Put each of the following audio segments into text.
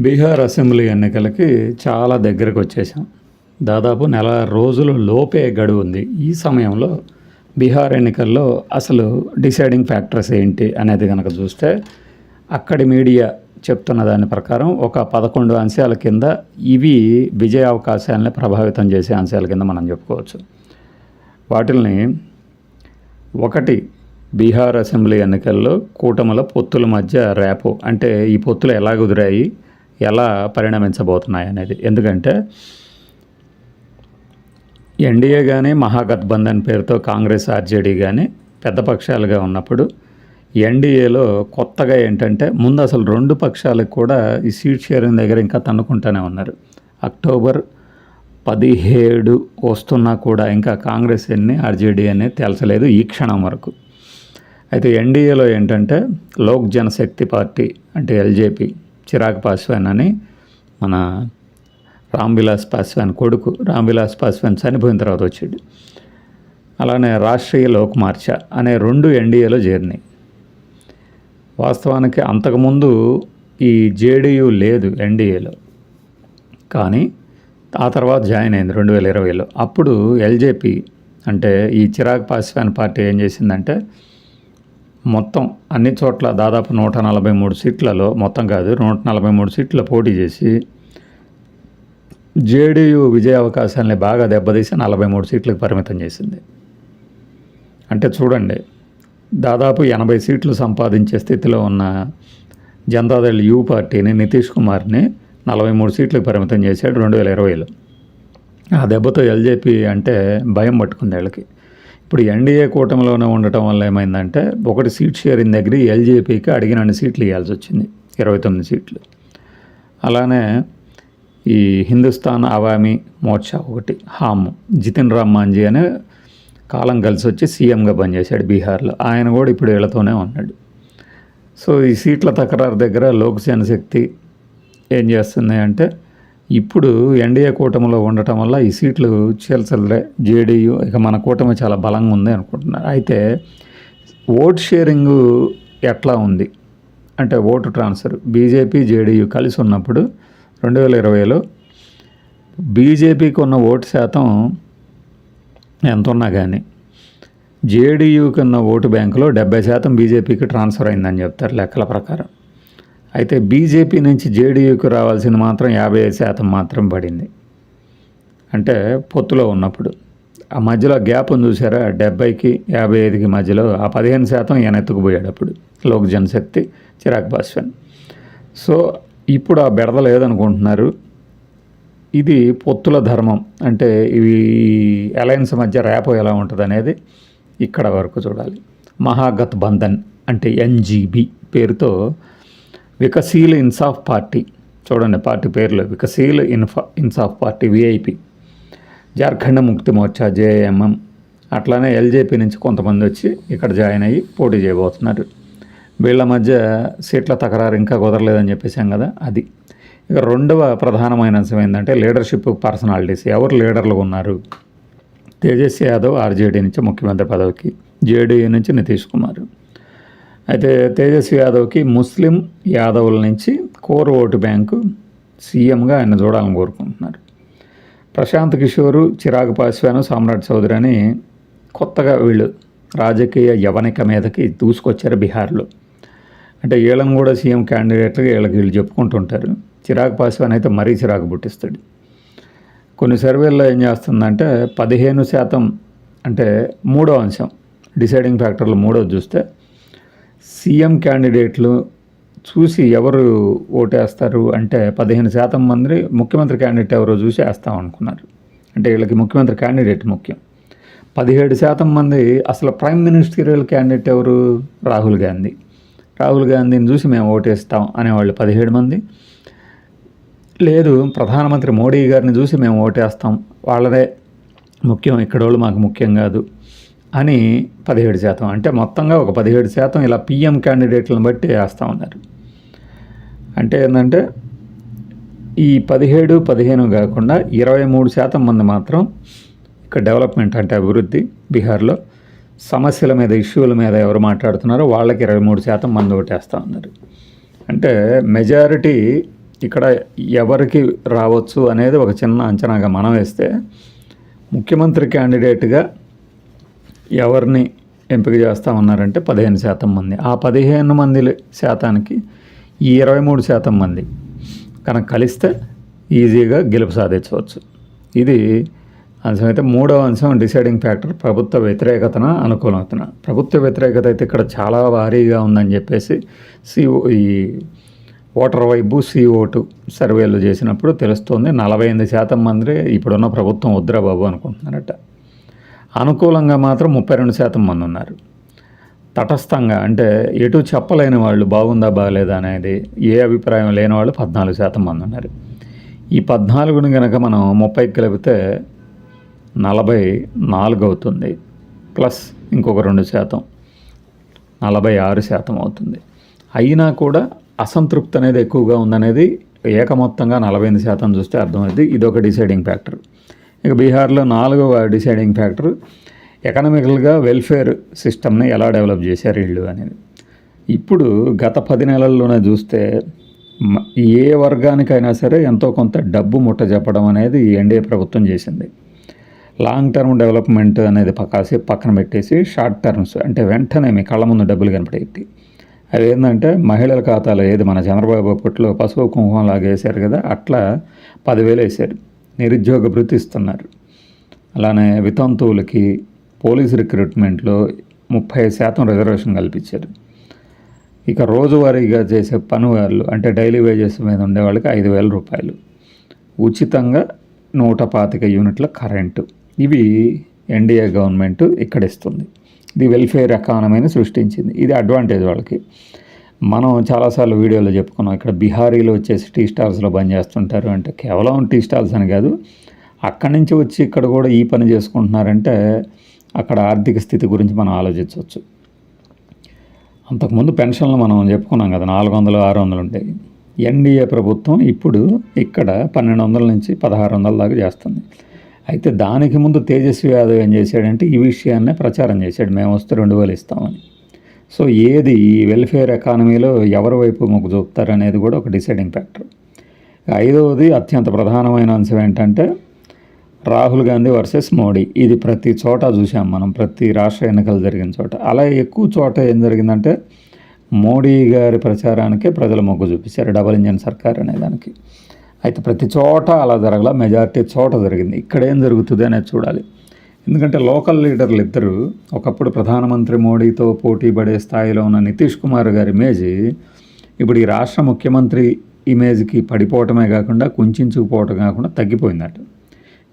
Bihar assembly ఎన్నికలకి చాలా దగ్గరకు వచ్చేసాం దాదాపు నెల రోజుల లోపే గడువు ఉంది. ఈ సమయంలో బీహార్ ఎన్నికల్లో అసలు డిసైడింగ్ ఫ్యాక్టర్స్ ఏంటి అనేది కనుక చూస్తే అక్కడి మీడియా చెప్తున్న దాని ప్రకారం ఒక పదకొండు అంశాల కింద ఇవి విజయ అవకాశాలని ప్రభావితం చేసే అంశాల కింద మనం చెప్పుకోవచ్చు. వాటిల్ని ఒకటి బీహార్ అసెంబ్లీ ఎన్నికల్లో కూటముల పొత్తుల మధ్య ర్యాపో అంటే ఈ పొత్తులు ఎలా కుదిరాయి ఎలా పరిణమించబోతున్నాయి అనేది ఎందుకంటే ఎన్డీఏ కానీ మహాగత్బంధన్ పేరుతో కాంగ్రెస్ ఆర్జేడీ కానీ పెద్ద పక్షాలుగా ఉన్నప్పుడు ఎన్డీఏలో కొత్తగా ఏంటంటే ముందు అసలు రెండు పక్షాలకు కూడా ఈ సీట్ షేరింగ్ దగ్గర ఇంకా తన్నుకుంటూనే ఉన్నారు. అక్టోబర్ పదిహేడు వస్తున్నా కూడా ఇంకా కాంగ్రెస్ ఎన్ని ఆర్జేడీ అని తేల్చలేదు ఈ క్షణం వరకు. అయితే ఎన్డీఏలో ఏంటంటే లోక్ జనశక్తి పార్టీ అంటే ఎల్జేపీ చిరాగ్ పాస్వాన్ అని మన రామ్విలాస్ పాస్వాన్ కొడుకు రామ్విలాస్ పాస్వాన్ చనిపోయిన తర్వాత వచ్చాడు. అలానే రాష్ట్రీయ లోక్ మార్చా అనే రెండు ఎన్డీఏలో చేరినాయి. వాస్తవానికి అంతకుముందు ఈ జేడీయూ లేదు ఎన్డీఏలో. కానీ ఆ తర్వాత జాయిన్ అయింది రెండు వేల ఇరవైలో. అప్పుడు ఎల్జేపీ అంటే ఈ చిరాగ్ పాస్వాన్ పార్టీ ఏం చేసిందంటే మొత్తం అన్ని చోట్ల దాదాపు నూట నలభై మూడు సీట్లలో మొత్తం కాదు నూట నలభై మూడు సీట్ల పోటీ చేసి జేడీయూ విజయ అవకాశాలని బాగా దెబ్బతీసి నలభై మూడు సీట్లకు పరిమితం చేసింది. అంటే చూడండి దాదాపు ఎనభై సీట్లు సంపాదించే స్థితిలో ఉన్న జనతాదళ్ యూ పార్టీని నితీష్ కుమార్ని నలభై మూడు సీట్లకు పరిమితం చేశాడు రెండు వేల ఇరవైలో. ఆ దెబ్బతో ఎల్జేపీ అంటే భయం పట్టుకుంది వాళ్ళకి. ఇప్పుడు ఎన్డీఏ కూటమిలోనే ఉండటం వల్ల ఏమైందంటే ఒకటి సీట్ షేరింగ్ దగ్గర ఎల్జేపీకి అడిగినన్ని సీట్లు ఇవ్వాల్సి వచ్చింది ఇరవై తొమ్మిది సీట్లు. అలానే ఈ హిందుస్థాన్ అవామీ మోర్చా ఒకటి హామ్ జితిన్ రామ్ మాంజీ అనే కాలం కలిసి వచ్చి సీఎంగా పనిచేశాడు బీహార్లో. ఆయన కూడా ఇప్పుడు వీళ్ళతోనే ఉన్నాడు. సో ఈ సీట్ల తకరారు దగ్గర లోక్ జనశక్తి ఏం చేస్తుంది అంటే ఇప్పుడు ఎన్డీఏ కూటమిలో ఉండటం వల్ల ఈ సీట్లు చీల్చలే జేడీయూ ఇక మన కూటమి చాలా బలంగా ఉంది అనుకుంటున్నారు. అయితే ఓట్ షేరింగ్ ఎట్లా ఉంది? అంటే ఓటు ట్రాన్స్ఫర్. బీజేపీ జేడీయూ కలిసి ఉన్నప్పుడు రెండు వేల ఇరవైలో బీజేపీకి ఉన్న ఓటు శాతం ఎంత ఉన్నా కానీ జేడీయూకి ఉన్న ఓటు బ్యాంకులో డెబ్బై శాతం బీజేపీకి ట్రాన్స్ఫర్ అయిందని చెప్తారు లెక్కల ప్రకారం. అయితే బీజేపీ నుంచి జేడీయూకి రావాల్సింది మాత్రం యాభై ఐదు శాతం మాత్రం పడింది. అంటే పొత్తులో ఉన్నప్పుడు. ఆ మధ్యలో గ్యాప్ను చూసారా డెబ్బైకి యాభై ఐదుకి మధ్యలో ఆ పదిహేను శాతం ఈయన ఎత్తుకుపోయాడు అప్పుడు. లోక్ జనశక్తి చిరాగ్ పాస్వాన్ సో ఇప్పుడు ఆ బెడద లేదనుకుంటున్నారు. ఇది పొత్తుల ధర్మం. అంటే ఇవి అలయన్స్ మధ్య ర్యాపో ఎలా ఉంటుంది అనేది ఇక్కడ వరకు చూడాలి. మహాగత్ బంధన్ అంటే ఎన్జీబీ పేరుతో వికసీల్ ఇన్సాఫ్ పార్టీ చూడండి పార్టీ పేర్లు Vikassheel ఇన్ఫా Insaan party VIP Jharkhand Mukti Morcha JMM అట్లానే ఎల్జేపీ నుంచి కొంతమంది వచ్చి ఇక్కడ జాయిన్ అయ్యి పోటీ చేయబోతున్నారు. వీళ్ళ మధ్య సీట్ల తకరారు ఇంకా కుదరలేదని చెప్పేసాం కదా అది. ఇక రెండవ ప్రధానమైన అంశం ఏంటంటే లీడర్షిప్ పర్సనాలిటీస్ ఎవరు లీడర్లు ఉన్నారు? తేజస్వి యాదవ్ ఆర్జేడీ నుంచి ముఖ్యమంత్రి పదవికి జేడీయూ నుంచి నితీష్ కుమార్. అయితే తేజస్వి యాదవ్కి ముస్లిం యాదవుల నుంచి కోర్ ఓటు బ్యాంకు సీఎంగా ఆయన చూడాలని కోరుకుంటున్నారు. ప్రశాంత్ కిషోరు చిరాగ్ పాస్వాను సామ్రాట్ చౌదరి అని కొత్తగా వీళ్ళు రాజకీయ యవనిక మీదకి దూసుకొచ్చారు బీహార్లో. అంటే వీళ్ళని కూడా సీఎం క్యాండిడేట్గా వీళ్ళకి వీళ్ళు చెప్పుకుంటుంటారు. చిరాగ్ పాస్వాన్ అయితే మరీ చిరాకు పుట్టిస్తాడు. కొన్ని సర్వేల్లో ఏం చేస్తుందంటే పదిహేను శాతం అంటే మూడో అంశం డిసైడింగ్ ఫ్యాక్టర్లు మూడో చూస్తే సీఎం క్యాండిడేట్లు చూసి ఎవరు ఓటేస్తారు అంటే పదిహేను శాతం మంది ముఖ్యమంత్రి క్యాండిడేట్ ఎవరో చూసి వేస్తాం అనుకున్నారు. అంటే వీళ్ళకి ముఖ్యమంత్రి క్యాండిడేట్ ముఖ్యం. పదిహేడు శాతం మంది అసలు ప్రైమ్ మినిస్టరియల్ క్యాండిడేట్ ఎవరు? రాహుల్ గాంధీ. రాహుల్ గాంధీని చూసి మేము ఓటేస్తాం అనేవాళ్ళు పదిహేడు మంది. లేదు ప్రధానమంత్రి మోడీ గారిని చూసి మేము ఓటేస్తాం. వాళ్ళదే ముఖ్యం ఇక్కడ వాళ్ళు మాకు ముఖ్యం కాదు. అని పదిహేడు శాతం. అంటే మొత్తంగా ఒక పదిహేడు శాతం ఇలా పిఎం క్యాండిడేట్లను బట్టి వేస్తూ ఉన్నారు. అంటే ఏంటంటే ఈ పదిహేడు పదిహేను కాకుండా ఇరవై మూడు శాతం మంది మాత్రం ఇక్కడ డెవలప్మెంట్ అంటే అభివృద్ధి బీహార్లో సమస్యల మీద ఇష్యూల మీద ఎవరు మాట్లాడుతున్నారో వాళ్ళకి ఇరవై మూడు శాతం మంది ఓటేస్తూ ఉన్నారు. అంటే మెజారిటీ ఇక్కడ ఎవరికి రావచ్చు అనేది ఒక చిన్న అంచనాగా మనం వేస్తే ముఖ్యమంత్రి క్యాండిడేట్గా ఎవరిని ఎంపిక చేస్తామన్నారంటే పదిహేను శాతం మంది. ఆ పదిహేను మంది శాతానికి ఈ ఇరవై మూడు శాతం మంది కనుక కలిస్తే ఈజీగా గెలుపు సాధించవచ్చు. ఇది అంశం. అయితే మూడవ అంశం డిసైడింగ్ ఫ్యాక్టర్ ప్రభుత్వ వ్యతిరేకతన అనుకూలతన. ప్రభుత్వ వ్యతిరేకత అయితే ఇక్కడ చాలా భారీగా ఉందని చెప్పేసి సిఓ ఈ ఓటర్ వైపు సిఓటు సర్వేలు చేసినప్పుడు తెలుస్తుంది. నలభై ఎనిమిది శాతం మంది ఇప్పుడున్న ప్రభుత్వం వద్దురా బాబు అనుకుంటున్నారట. అనుకూలంగా మాత్రం ముప్పై రెండు శాతం మంది ఉన్నారు. తటస్థంగా అంటే ఎటు చెప్పలేని వాళ్ళు బాగుందా బాగలేదా అనేది ఏ అభిప్రాయం లేని వాళ్ళు పద్నాలుగు శాతం మంది ఉన్నారు. ఈ పద్నాలుగుని కనుక మనం ముప్పైకి కలిపితే నలభై నాలుగు అవుతుంది. ప్లస్ ఇంకొక రెండు శాతం నలభై ఆరు శాతం అవుతుంది. అయినా కూడా అసంతృప్తి అనేది ఎక్కువగా ఉందనేది ఏకమొత్తంగా నలభై ఎనిమిది శాతం చూస్తే అర్థమైంది ఇది ఒక డిసైడింగ్ ఫ్యాక్టర్. ఇక బీహార్లో నాలుగవ డిసైడింగ్ ఫ్యాక్టర్ ఎకనామికల్గా వెల్ఫేర్ సిస్టమ్ని ఎలా డెవలప్ చేశారు వీళ్ళు అనేది. ఇప్పుడు గత పది నెలల్లోనే చూస్తే ఏ వర్గానికైనా సరే ఎంతో కొంత డబ్బు ముట్ట చెప్పడం అనేది ఈ ఎన్డీఏ ప్రభుత్వం చేసింది. లాంగ్ టర్మ్ డెవలప్మెంట్ అనేది కాసేపు పక్కన పెట్టేసి షార్ట్ టర్మ్స్ అంటే వెంటనే మీ కళ్ళ ముందు డబ్బులు కనపడేవి అవి ఏంటంటే మహిళల ఖాతాలో ఏది మన చంద్రబాబు అప్పట్లో పసుపు కుంకుమ లాగా కదా అట్లా పదివేలు వేశారు. నిరుద్యోగ భృతి ఇస్తున్నారు. అలానే వితంతువులకి పోలీస్ రిక్రూట్మెంట్లో ముప్పై శాతం రిజర్వేషన్ కల్పించారు. ఇక రోజువారీగా చేసే పని వాళ్ళు అంటే డైలీ వేజెస్ మీద ఉండే వాళ్ళకి ఐదు వేల రూపాయలు. ఉచితంగా నూట పాతిక యూనిట్ల కరెంటు. ఇవి ఎన్డీఏ గవర్నమెంట్ ఇక్కడ ఇస్తుంది ఇది వెల్ఫేర్ ఎకానమీని సృష్టించింది. ఇది అడ్వాంటేజ్ వాళ్ళకి. మనం చాలాసార్లు వీడియోలో చెప్పుకున్నాం ఇక్కడ బీహారీలో వచ్చేసి టీ స్టాల్స్లో బంద్ చేస్తుంటారు అంటే కేవలం టీ స్టాల్స్ అని కాదు అక్కడి నుంచి వచ్చి ఇక్కడ కూడా ఈ పని చేసుకుంటున్నారంటే అక్కడ ఆర్థిక స్థితి గురించి మనం ఆలోచించవచ్చు. అంతకుముందు పెన్షన్లు మనం చెప్పుకున్నాం కదా నాలుగు వందలు ఆరు వందలు ఉండేవి ఎన్డీఏ ప్రభుత్వం ఇప్పుడు ఇక్కడ పన్నెండు వందల నుంచి పదహారు వందల దాకా చేస్తుంది. అయితే దానికి ముందు తేజస్వి యాదవ్ ఏం చేశాడంటే ఈ విషయాన్నే ప్రచారం చేశాడు మేము వస్తే రెండు వేలు ఇస్తామని. సో ఏది ఈ వెల్ఫేర్ ఎకానమీలో ఎవరి వైపు మొగ్గు చూపుతారు అనేది కూడా ఒక డిసైడింగ్ ఫ్యాక్టర్. ఐదవది అత్యంత ప్రధానమైన అంశం ఏంటంటే రాహుల్ గాంధీ వర్సెస్ మోడీ. ఇది ప్రతి చోట చూసాం మనం ప్రతి రాష్ట్ర ఎన్నికలు జరిగిన చోట. అలా ఎక్కువ చోట ఏం జరిగిందంటే మోడీ గారి ప్రచారానికే ప్రజలు మొగ్గు చూపించారు డబల్ ఇంజన్ సర్కార్ అనే దానికి. అయితే ప్రతి చోట అలా జరగల మెజారిటీ చోట జరిగింది. ఇక్కడ ఏం జరుగుతుంది అనేది చూడాలి. ఎందుకంటే లోకల్ లీడర్లు ఇద్దరు. ఒకప్పుడు ప్రధానమంత్రి మోడీతో పోటీ పడే స్థాయిలో ఉన్న నితీష్ కుమార్ గారి ఇమేజ్ ఇప్పుడు ఈ రాష్ట్ర ముఖ్యమంత్రి ఇమేజ్కి పడిపోవటమే కాకుండా కుంచుకుపోవటం కాకుండా తగ్గిపోయిందట.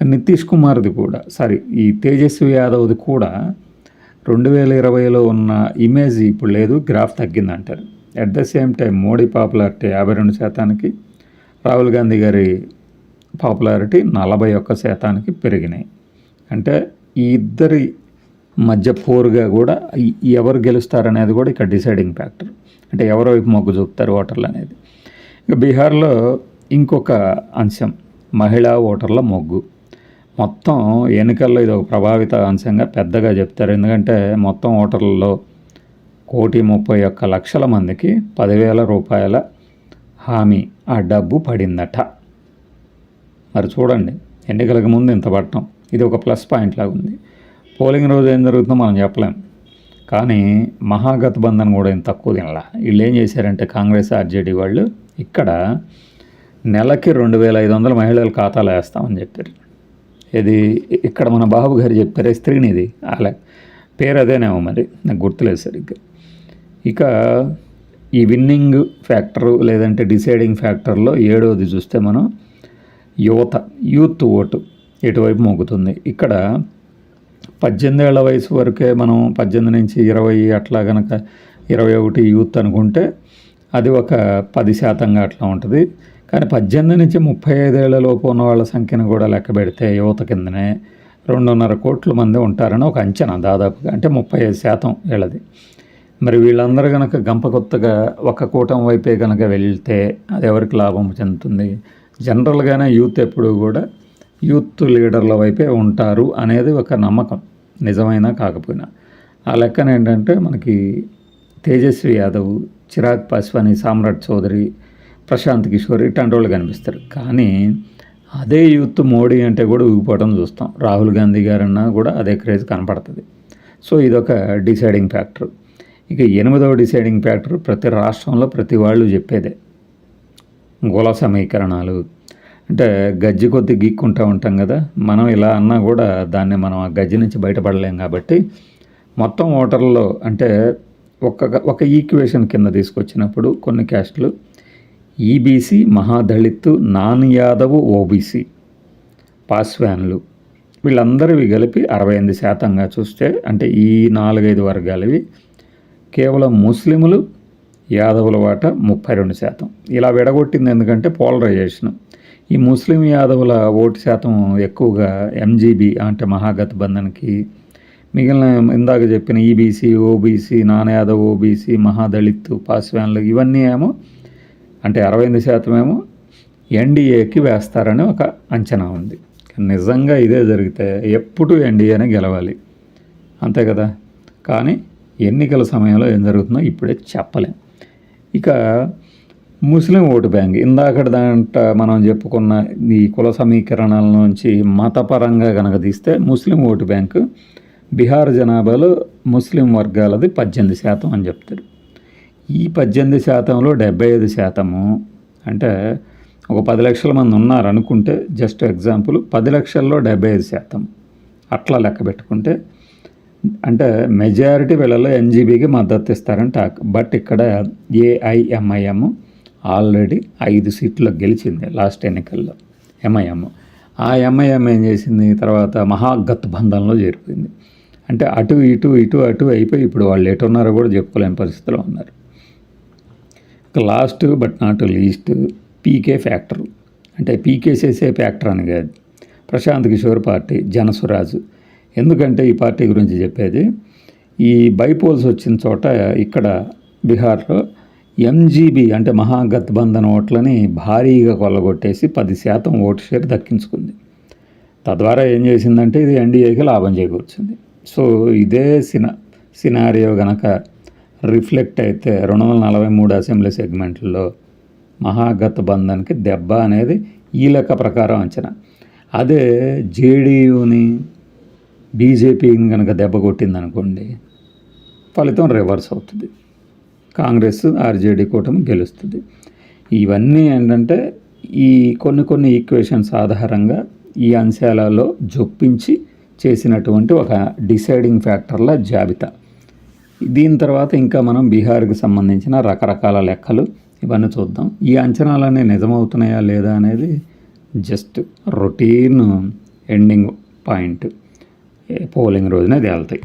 నితీష్ కుమార్ది కూడా సారీ ఈ తేజస్వి యాదవ్ది కూడా రెండు వేల ఇరవైలో ఉన్న ఇమేజ్ ఇప్పుడు లేదు graph తగ్గిందంటారు. At the same time Modi popularity యాభై రెండు శాతానికి రాహుల్ గాంధీ గారి పాపులారిటీ నలభై ఒక్క శాతానికి పెరిగినాయి. అంటే ఈ ఇద్దరి మధ్య పోరుగా కూడా ఎవరు గెలుస్తారనేది కూడా ఇక్కడ డిసైడింగ్ ఫ్యాక్టర్. అంటే ఎవరి వైపు మొగ్గు చూపుతారు ఓటర్లు అనేది. ఇక బీహార్లో ఇంకొక అంశం మహిళా ఓటర్ల మొగ్గు. మొత్తం ఎన్నికల్లో ఇది ఒక ప్రభావిత అంశంగా పెద్దగా చెప్తారు. ఎందుకంటే మొత్తం ఓటర్లలో కోటి ముప్పై ఒక్క లక్షల మందికి పదివేల రూపాయల హామీ ఆ డబ్బు పడిందట. మరి చూడండి ఎన్నికలకు ముందు ఇంత పట్టం. ఇది ఒక ప్లస్ పాయింట్ లాగా ఉంది. పోలింగ్ రోజు ఏం జరుగుతుందో మనం చెప్పలేం. కానీ మహాగత్బంధన్ కూడా ఏం తక్కువ తినలా. వీళ్ళు ఏం చేశారంటే కాంగ్రెస్ ఆర్జేడీ వాళ్ళు ఇక్కడ నెలకి రెండు వేల ఐదు వందల మహిళల ఖాతాలు వేస్తామని చెప్పారు. ఇది ఇక్కడ మన బాబు గారు చెప్పారు స్త్రీనిది అలా. పేరు అదేనేమో మరి నాకు గుర్తులేదు సరిగ్గా. ఇక ఈ విన్నింగ్ ఫ్యాక్టరు లేదంటే డిసైడింగ్ ఫ్యాక్టర్లో ఏడవది చూస్తే మనం యువత యూత్ ఓటు. ఇటువైపు మొగ్గుతుంది ఇక్కడ పద్దెనిమిది ఏళ్ళ వయసు వరకే మనం పద్దెనిమిది నుంచి ఇరవై అట్లా కనుక ఇరవై ఒకటి యూత్ అనుకుంటే అది ఒక పది శాతంగా అట్లా ఉంటుంది. కానీ పద్దెనిమిది నుంచి ముప్పై ఐదేళ్ళ లోపు ఉన్న వాళ్ళ సంఖ్యను కూడా లెక్క పెడితే యువత కిందనే రెండున్నర కోట్ల మంది ఉంటారని ఒక అంచనా దాదాపుగా అంటే ముప్పై ఐదు శాతం వీళ్ళది మరి వీళ్ళందరూ కనుక గంప కొత్తగా ఒక కూటం వైపే కనుక వెళ్తే అది ఎవరికి లాభం చెందుతుంది? జనరల్గానే యూత్ ఎప్పుడు కూడా యూత్ లీడర్ల వైపే ఉంటారు అనేది ఒక నమ్మకం నిజమైనా కాకపోయినా. ఆ లెక్కన ఏంటంటే మనకి తేజస్వి యాదవ్ చిరాగ్ పాస్వాని సామ్రాట్ చౌదరి ప్రశాంత్ కిషోర్ ఇట్లాంటి వాళ్ళు కనిపిస్తారు. కానీ అదే యూత్ మోడీ అంటే కూడా ఊగిపోవడం చూస్తాం. రాహుల్ గాంధీ గారన్నా కూడా అదే క్రేజ్ కనపడుతుంది. సో ఇదొక డిసైడింగ్ ఫ్యాక్టర్. ఇక ఎనిమిదవ డిసైడింగ్ ఫ్యాక్టర్ ప్రతి రాష్ట్రంలో ప్రతి వాళ్ళు చెప్పేదే. కుల సమీకరణాలు అంటే గజ్జి కొద్ది గీక్కుంటూ ఉంటాం కదా. మనం ఇలా అన్నా కూడా దాన్ని మనం ఆ గజ్జి నుంచి బయటపడలేం కాబట్టి మొత్తం ఓటర్లో అంటే ఒక ఒక ఈక్వేషన్ కింద తీసుకొచ్చినప్పుడు కొన్ని క్యాస్ట్లు EBC Mahadalit non Yadav OBC పాస్వాన్లు వీళ్ళందరివి కలిపి అరవై ఎనిమిది శాతంగా చూస్తే అంటే ఈ నాలుగైదు వర్గాలవి కేవలం ముస్లిములు యాదవుల వాట ముప్పై రెండు శాతం. ఇలా విడగొట్టింది ఎందుకంటే పోలరైజేషన్. ఈ ముస్లిం యాదవుల ఓటు శాతం ఎక్కువగా ఎంజీబీ అంటే మహాగత్బంధన్కి మిగిలిన ఇందాక చెప్పిన EBC OBC non Yadav OBC Mahadalit పాస్వాన్లు ఇవన్నీ ఏమో అంటే అరవై ఎనిమిది శాతం ఏమో ఎన్డీఏకి వేస్తారని ఒక అంచనా ఉంది. నిజంగా ఇదే జరిగితే ఎప్పుడు ఎన్డీఏనే గెలవాలి. అంతే కదా? కానీ ఎన్నికల సమయంలో ఏం జరుగుతుందో ఇప్పుడే చెప్పలేం. ఇక ముస్లిం ఓటు బ్యాంక్. ఇందాక దాంట మనం చెప్పుకున్న ఈ కుల సమీకరణల నుంచి మతపరంగా కనుక తీస్తే ముస్లిం ఓటు బ్యాంకు బీహార్ జనాభాలో ముస్లిం వర్గాలది పద్దెనిమిది శాతం అని చెప్తారు. ఈ పద్దెనిమిది శాతంలో డెబ్బై ఐదు శాతము అంటే ఒక పది లక్షల మంది ఉన్నారు అనుకుంటే జస్ట్ ఎగ్జాంపుల్ పది లక్షల్లో డెబ్బై ఐదు శాతం. అట్లా లెక్క పెట్టుకుంటే అంటే మెజారిటీ వీళ్ళలో ఎన్జీబీకి మద్దతు ఇస్తారని టాక్. బట్ ఇక్కడ ఏఐఎంఐఎం ఆల్రెడీ ఐదు సీట్లు గెలిచింది లాస్ట్ ఎన్నికల్లో ఎంఐఎం ఆ ఎంఐఎం ఏం చేసింది? తర్వాత మహాగత్బంధంలో చేరిపోయింది. అంటే అటు ఇటు ఇటు అటు అయిపోయి ఇప్పుడు వాళ్ళు ఎటు ఉన్నారో కూడా చెప్పుకోలేని పరిస్థితిలో ఉన్నారు. Last but not least PK factor అంటే పీకే చేసే ఫ్యాక్టర్ అని కాదు. ప్రశాంత్ కిషోర్ పార్టీ జనసురాజు. ఎందుకంటే ఈ పార్టీ గురించి చెప్పేది ఈ బైపోల్స్ వచ్చిన చోట ఇక్కడ బీహార్లో ఎంజీబీ అంటే మహాగత్బంధన్ ఓట్లని భారీగా కొల్లగొట్టేసి పది శాతం ఓటు షేర్ దక్కించుకుంది. తద్వారా ఏం చేసిందంటే ఇది ఎన్డీఏకి లాభం చేకూర్చింది. సో ఇదే సినా సినారియో గనక రిఫ్లెక్ట్ అయితే రెండు వందల నలభై మూడు అసెంబ్లీ సెగ్మెంట్లో మహాగత్బంధన్కి దెబ్బ అనేది ఈ లెక్క ప్రకారం అంచనా. అదే జేడీయూని బీజేపీని కనుక దెబ్బ కొట్టిందనుకోండి ఫలితం రివర్స్ అవుతుంది. కాంగ్రెస్ ఆర్జేడీ కూటమి గెలుస్తుంది. ఇవన్నీ ఏంటంటే ఈ కొన్ని కొన్ని ఈక్వేషన్స్ ఆధారంగా ఈ అంశాలలో జొప్పించి చేసినటువంటి ఒక డిసైడింగ్ ఫ్యాక్టర్ల జాబితా. దీని తర్వాత ఇంకా మనం బీహార్కి సంబంధించిన రకరకాల లెక్కలు ఇవన్నీ చూద్దాం. ఈ అంచనాలన్నీ నిజమవుతున్నాయా లేదా అనేది just routine ending point. Polling రోజునే తేలుతాయి.